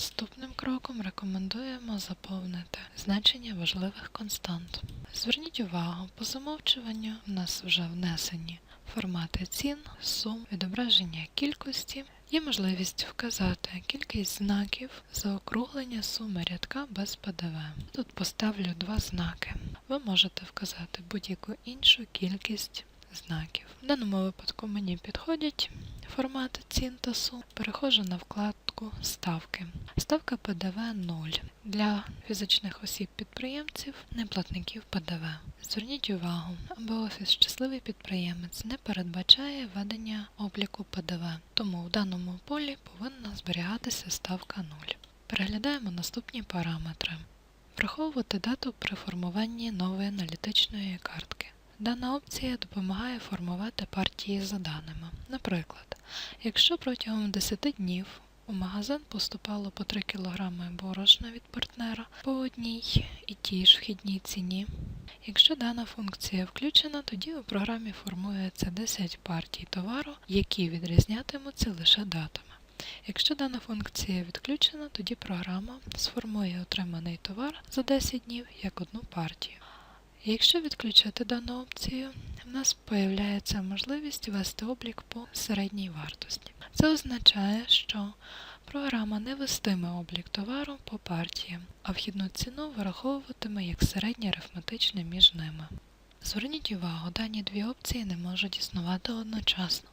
Наступним кроком рекомендуємо заповнити значення важливих констант. Зверніть увагу, по замовчуванню в нас вже внесені формати цін, сум, відображення кількості. Є можливість вказати кількість знаків заокруглення суми рядка без ПДВ. Тут поставлю два знаки. Ви можете вказати будь-яку іншу кількість знаків. В даному випадку мені підходять формати цін та сум. Переходжу на вкладку Ставки. Ставка ПДВ 0 для фізичних осіб-підприємців, неплатників ПДВ. Зверніть увагу, аби офіс щасливий підприємець не передбачає ведення обліку ПДВ, тому в даному полі повинна зберігатися ставка 0. Переглядаємо наступні параметри. Враховувати дату при формуванні нової аналітичної картки. Дана опція допомагає формувати партії за даними. Наприклад, якщо протягом 10 днів у магазин поступало по 3 кг борошна від партнера по одній і тій ж вхідній ціні. Якщо дана функція включена, тоді у програмі формується 10 партій товару, які відрізнятимуться лише датами. Якщо дана функція відключена, тоді програма сформує отриманий товар за 10 днів як одну партію. Якщо відключити дану опцію, в нас появляється можливість вести облік по середній вартості. Це означає, що програма не вестиме облік товару по партіям, а вхідну ціну вираховуватиме як середнє арифметичне між ними. Зверніть увагу, дані дві опції не можуть існувати одночасно.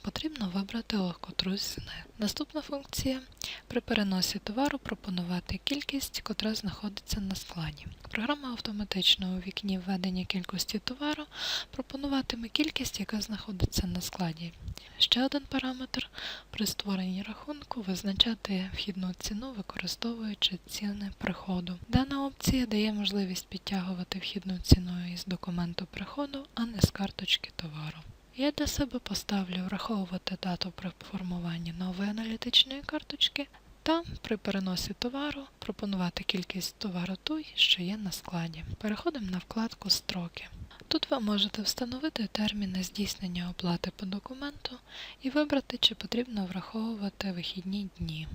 Потрібно вибрати котрусь з них. Наступна функція при переносі товару пропонувати кількість, котра знаходиться на складі. Програма автоматично у вікні введення кількості товару пропонуватиме кількість, яка знаходиться на складі. Ще один параметр при створенні рахунку визначати вхідну ціну, використовуючи ціни приходу. Дана опція дає можливість підтягувати вхідну ціну із документу приходу, а не з карточки товару. Я для себе поставлю враховувати дату при формуванні нової аналітичної карточки та при переносі товару пропонувати кількість товару той, що є на складі. Переходимо на вкладку Строки. Тут ви можете встановити терміни здійснення оплати по документу і вибрати, чи потрібно враховувати вихідні дні.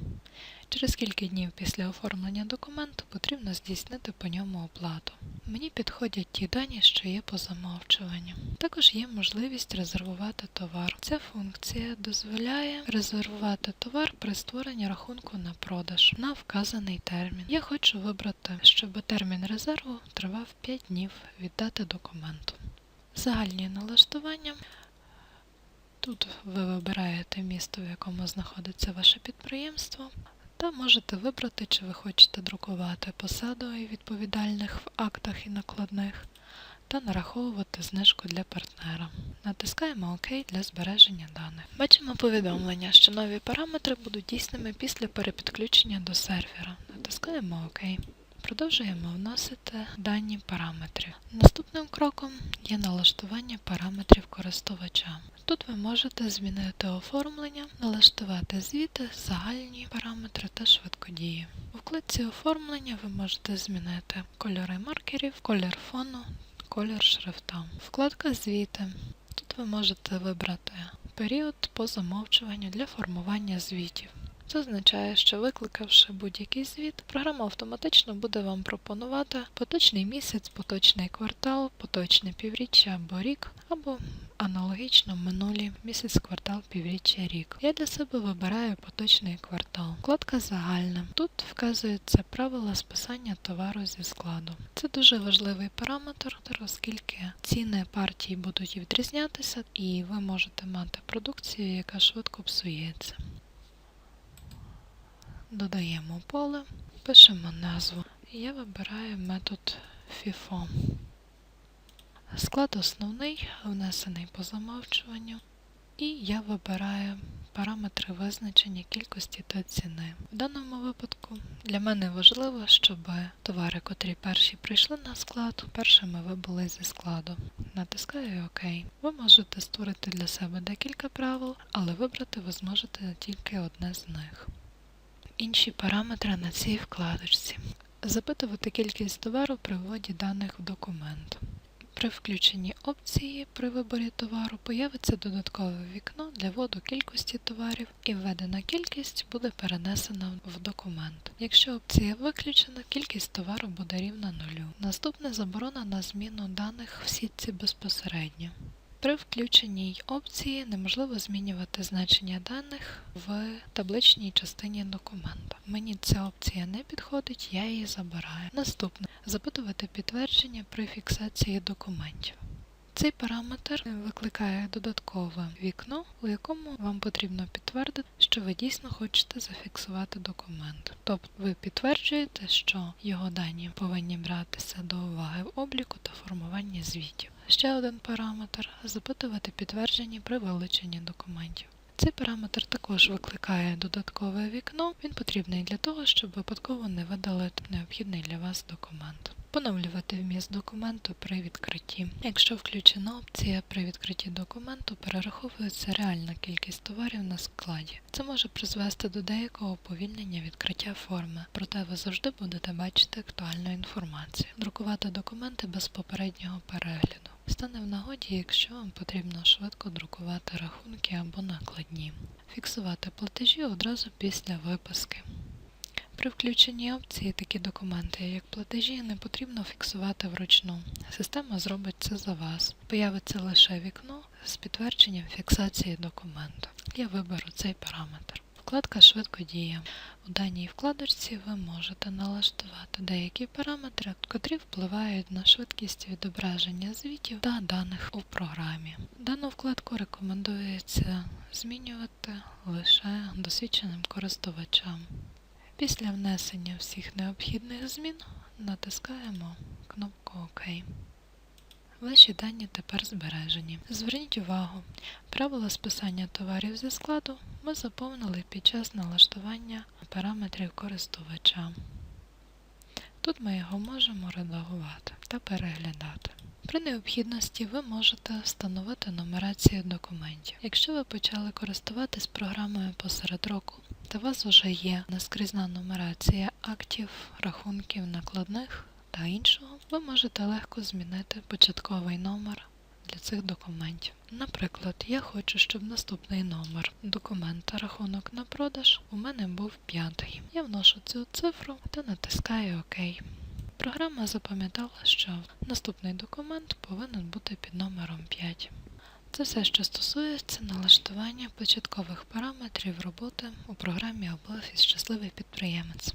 Через скільки днів після оформлення документу потрібно здійснити по ньому оплату. Мені підходять ті дані, що є по замовчуванню. Також є можливість резервувати товар. Ця функція дозволяє резервувати товар при створенні рахунку на продаж на вказаний термін. Я хочу вибрати, щоб термін резерву тривав 5 днів від дати документу. Загальні налаштування. Тут ви вибираєте місто, в якому знаходиться ваше підприємство, та можете вибрати, чи ви хочете друкувати посаду і відповідальних в актах і накладних, та нараховувати знижку для партнера. Натискаємо ОК для збереження даних. Бачимо повідомлення, що нові параметри будуть дійсними після перепідключення до сервера. Натискаємо ОК. Продовжуємо вносити дані параметрів. Наступним кроком є налаштування параметрів користувача. Тут ви можете змінити оформлення, налаштувати звіти, загальні параметри та швидкодії. У вкладці оформлення ви можете змінити кольори маркерів, колір фону, колір шрифта. Вкладка звіти. Тут ви можете вибрати період по замовчуванню для формування звітів. Це означає, що викликавши будь-який звіт, програма автоматично буде вам пропонувати поточний місяць, поточний квартал, поточне півріччя або рік, або аналогічно минулі місяць, квартал, півріччя, рік. Я для себе вибираю поточний квартал. Вкладка загальна. Тут вказуються правила списання товару зі складу. Це дуже важливий параметр, оскільки ціни партії будуть відрізнятися, і ви можете мати продукцію, яка швидко псується. Додаємо поле, пишемо назву. Я вибираю метод FIFO. Склад основний, внесений по замовчуванню. І я вибираю параметри визначення кількості та ціни. В даному випадку для мене важливо, щоб товари, котрі перші прийшли на склад, першими вибули зі складу. Натискаю ОК. Ви можете створити для себе декілька правил, але вибрати ви зможете тільки одне з них інші параметри на цій вкладочці. Запитувати кількість товару при вводі даних в документ. При включенні опції при виборі товару появиться додаткове вікно для вводу кількості товарів і введена кількість буде перенесена в документ. Якщо опція виключена, кількість товару буде рівна нулю. Наступне заборона на зміну даних в сітці безпосередньо. При включеній опції неможливо змінювати значення даних в табличній частині документа. Мені ця опція не підходить, я її забираю. Наступне запитувати підтвердження при фіксації документів. Цей параметр викликає додаткове вікно, у якому вам потрібно підтвердити, що ви дійсно хочете зафіксувати документ. Тобто ви підтверджуєте, що його дані повинні братися до уваги в обліку та формуванні звітів. Ще один параметр запитувати підтвердження при вилученні документів. Цей параметр також викликає додаткове вікно. Він потрібний для того, щоб випадково не видали необхідний для вас документ. Поновлювати вміст документу при відкритті. Якщо включена опція при відкритті документу, перераховується реальна кількість товарів на складі. Це може призвести до деякого уповільнення відкриття форми, проте ви завжди будете бачити актуальну інформацію. Друкувати документи без попереднього перегляду. Стане в нагоді, якщо вам потрібно швидко друкувати рахунки або накладні. Фіксувати платежі одразу після виписки. При включенні опції такі документи, як платежі, не потрібно фіксувати вручну. Система зробить це за вас. Появиться лише вікно з підтвердженням фіксації документу. Я виберу цей параметр. Вкладка швидко діє. У даній вкладочці ви можете налаштувати деякі параметри, котрі впливають на швидкість відображення звітів та даних у програмі. Дану вкладку рекомендується змінювати лише досвідченим користувачам. Після внесення всіх необхідних змін натискаємо кнопку ОК. Ваші дані тепер збережені. Зверніть увагу, правила списання товарів зі складу ми заповнили під час налаштування параметрів користувача. Тут ми його можемо редагувати та переглядати. При необхідності ви можете встановити нумерацію документів. Якщо ви почали користуватись програмою посеред року, та у вас вже є наскрізна нумерація актів, рахунків, накладних та іншого, ви можете легко змінити початковий номер для цих документів. Наприклад, я хочу, щоб наступний номер документа рахунок на продаж у мене був п'ятий. Я вношу цю цифру та натискаю ОК. Програма запам'ятала, що наступний документ повинен бути під номером 5. Це все, що стосується налаштування початкових параметрів роботи у програмі OpenOffice Щасливий підприємець.